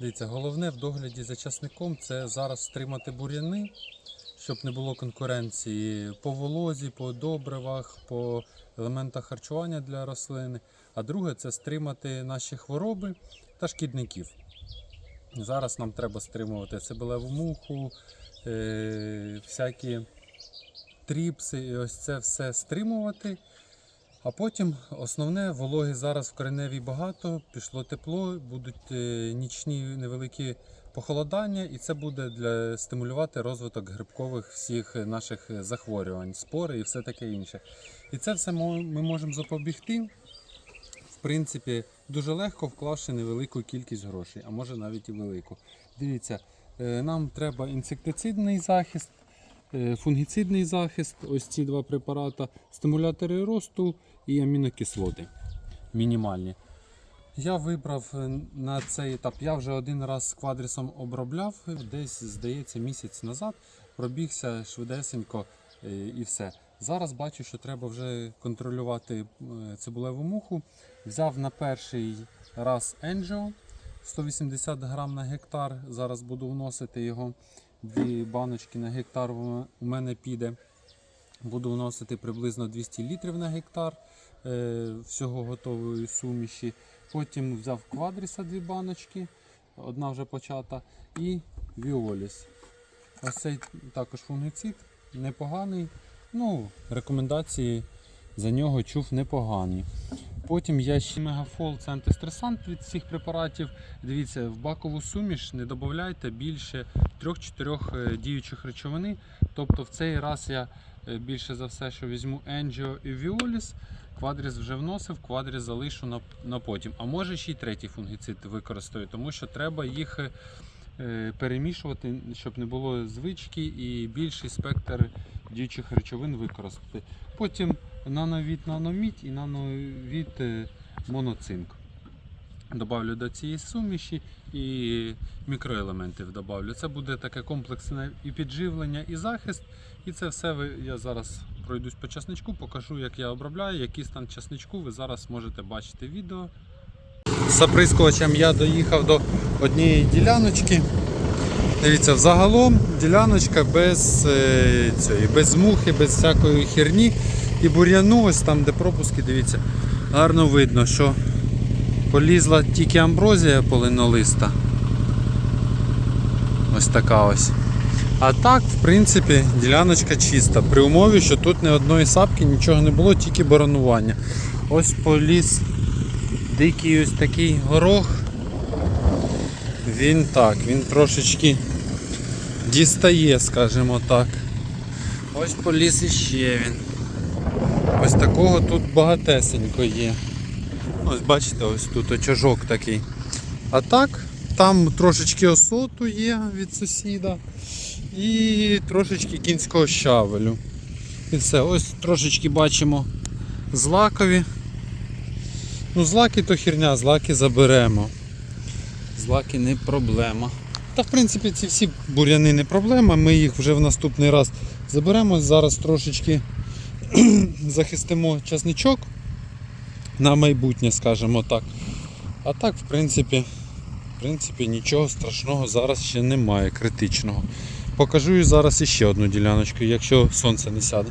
Дивіться, головне в догляді за часником це зараз стримати бур'яни, щоб не було конкуренції по волозі, по добривах, по елементах харчування для рослини. А друге це стримати наші хвороби та шкідників. Зараз нам треба стримувати цибулеву муху, е- всякі тріпси, і ось це все стримувати. А потім основне вологи зараз в кореневій багато, пішло тепло, будуть е, нічні невеликі похолодання, і це буде для стимулювати розвиток грибкових всіх наших захворювань, спори і все таке інше. І це все ми можемо запобігти. В принципі, дуже легко вклавши невелику кількість грошей, а може навіть і велику. Дивіться, е, нам треба інсектицидний захист, фунгіцидний захист, ось ці два препарати, стимулятори росту і амінокислоти мінімальні. Я вибрав е, на цей етап. Я вже один раз з квадрісом обробляв, десь, здається, місяць назад пробігся швидесенько е, і все. Зараз бачу, що треба вже контролювати е, цибулеву муху. Взяв на перший раз Angio 180 грам на гектар. Зараз буду вносити його. Дві баночки на гектар у мене піде. Буду вносити приблизно 200 літрів на гектар е, всього готової суміші. Потім взяв квадріса дві баночки, одна вже почата, і Віоліс. Ось цей також фунгіцид, непоганий. Ну, рекомендації за нього чув непогані. Потім я ще мегафол, це антистресант від всіх препаратів. Дивіться, в бакову суміш не додавайте більше 3-4 діючих речовини. Тобто в цей раз я е, більше за все, що візьму Angio і Violis. Квадріс вже вносив, квадріс залишу на, на потім. А може ще й третій фунгіцид використаю, тому що треба їх е, перемішувати, щоб не було звички і більший спектр діючих речовин використати. Потім нановід наномідь і нановід е, моноцинк. Добавлю до цієї суміші і мікроелементів добавлю. Це буде таке комплексне і підживлення, і захист. І це все ви, я зараз пройдусь по часничку, покажу, як я обробляю, який стан часничку. Ви зараз можете бачити відео. З оприскувачем я доїхав до однієї діляночки. Дивіться, взагалом діляночка без, е, цієї, без мухи, без всякої херні. І бур'яну, ось там, де пропуски, дивіться, гарно видно, що полізла тільки амброзія полинолиста. Ось така ось. А так, в принципі, діляночка чиста. При умові, що тут не одної сапки, нічого не було, тільки баранування. Ось поліз дикий ось такий горох. Він так, він трошечки дістає, скажімо так. Ось поліз іще він. Ось такого тут багатесенько є. Ось бачите, ось тут очажок такий. А так, там трошечки осоту є від сусіда і трошечки кінського щавелю. І все, ось трошечки бачимо злакові. Ну, злаки то херня, злаки заберемо. Злаки не проблема. Та в принципі ці всі бур'яни не проблема, ми їх вже в наступний раз заберемо. Зараз трошечки захистимо часничок на майбутнє, скажімо так. А так, в принципі, в принципі, нічого страшного зараз ще немає критичного. Покажу зараз іще одну діляночку, якщо сонце не сяде.